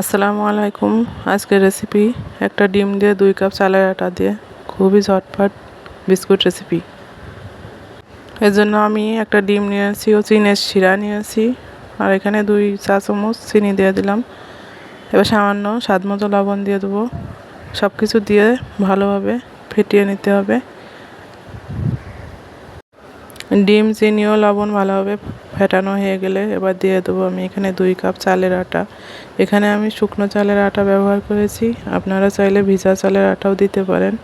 আসসালামু আলাইকুম। আজকের রেসিপি একটা ডিম দিয়ে দুই কাপ চালের আটা দিয়ে, খুবই ঝটপট বিস্কুট রেসিপি এর জন্য আমি একটা ডিম নিয়েছি ও চিনের শিরা নিয়েছি, আর এখানে দুই চা চামচ চিনি দিয়ে দিলাম। এবার সামান্য স্বাদ মতো লবণ দিয়ে দেবো। সব কিছু দিয়ে ভালোভাবে ফেটিয়ে নিতে হবে। ডিম চিনি ও লবণ ভালোভাবে ফেটানো হয়ে গেলে এবার দিয়ে দেবো আমি এখানে দুই কাপ চালের আটা। এখানে আমি শুকনো চালের আটা ব্যবহার করেছি। আপনারা চাইলে ভিজা চালের আটাও দিতে পারেন।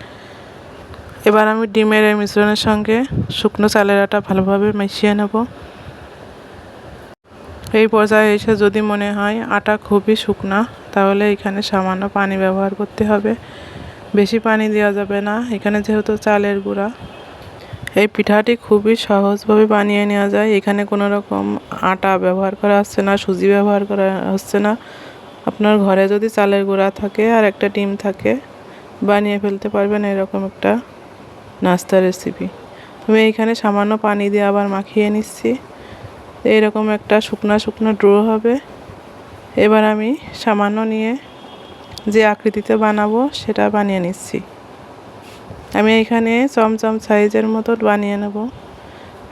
এবার আমি ডিমের এই মিশ্রণের সঙ্গে শুকনো চালের আটা ভালোভাবে মিশিয়ে নেব। এই পর্যায়ে এসে যদি মনে হয় আটা খুবই শুকনা, তাহলে এখানে সামান্য পানি ব্যবহার করতে হবে। বেশি পানি দেওয়া যাবে না। এখানে যেহেতু চালের গুঁড়া এই পিঠাটি খুবই সহজভাবে বানিয়ে নেওয়া যায়। এখানে কোনো রকম আটা ব্যবহার করা হচ্ছে না, সুজি ব্যবহার করা হচ্ছে না। আপনার ঘরে যদি চালের গুঁড়া থাকে আর একটা ডিম থাকে, বানিয়ে ফেলতে পারবেন এরকম একটা নাস্তা রেসিপি আমি এইখানে সামান্য পানি দিয়ে আবার মাখিয়ে নিচ্ছি। এইরকম একটা শুকনো শুকনো ড্রো হবে। এবার আমি সামান্য নিয়ে যে আকৃতিতে বানাবো সেটা বানিয়ে নিচ্ছি। আমি এখানে চমচম সাইজের মতো বানিয়ে নেব।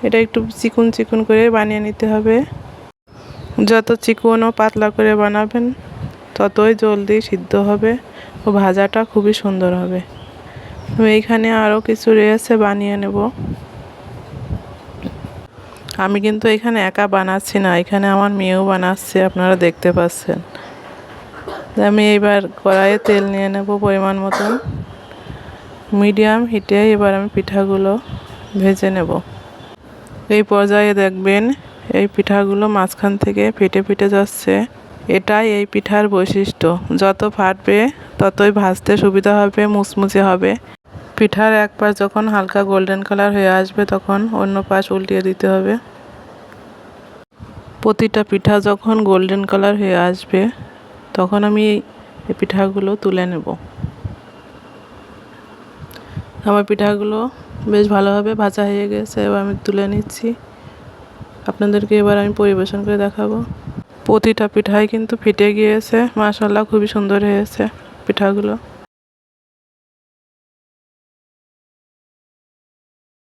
এটা একটু চিকুন চিকুন করে বানিয়ে নিতে হবে। যত চিকুন ও পাতলা করে বানাবেন, ততই জলদি সিদ্ধ হবে ও ভাজাটা খুবই সুন্দর হবে। আমি এইখানে আরও কিছু রয়েছে বানিয়ে নেব। আমি কিন্তু এখানে একা বানাচ্ছি না, এখানে আমার মেয়েও বানাচ্ছে, আপনারা দেখতে পাচ্ছেন। আমি এবার কড়াইয়ে তেল নিয়ে নেব পরিমাণ মতন। মিডিয়াম হিটে এবার আমি পিঠাগুলো ভেজে নেব। এই পর্যায়ে দেখবেন এই পিঠাগুলো মাঝখান থেকে ফেটে ফেটে যাচ্ছে। এটাই এই পিঠার বৈশিষ্ট্য। যত ফাটবে, ততই ভাজতে সুবিধা হবে, মুচমুচে হবে। পিঠার এক পাশ যখন হালকা গোল্ডেন কালার হয়ে আসবে, তখন অন্য পাশ উল্টিয়ে দিতে হবে। প্রতিটা পিঠা যখন গোল্ডেন কালার হয়ে আসবে, তখন আমি এই পিঠাগুলো তুলে নেব। আমার পিঠাগুলো বেশ ভালোভাবে ভাজা হয়ে গেছে, এবার আমি তুলে নিচ্ছি। আপনাদেরকে এবার আমি পরিবেশন করে দেখাবো। প্রতিটা পিঠাই কিন্তু ফেটে গিয়েছে মাশাল্লাহ খুবই সুন্দর হয়েছে পিঠাগুলো।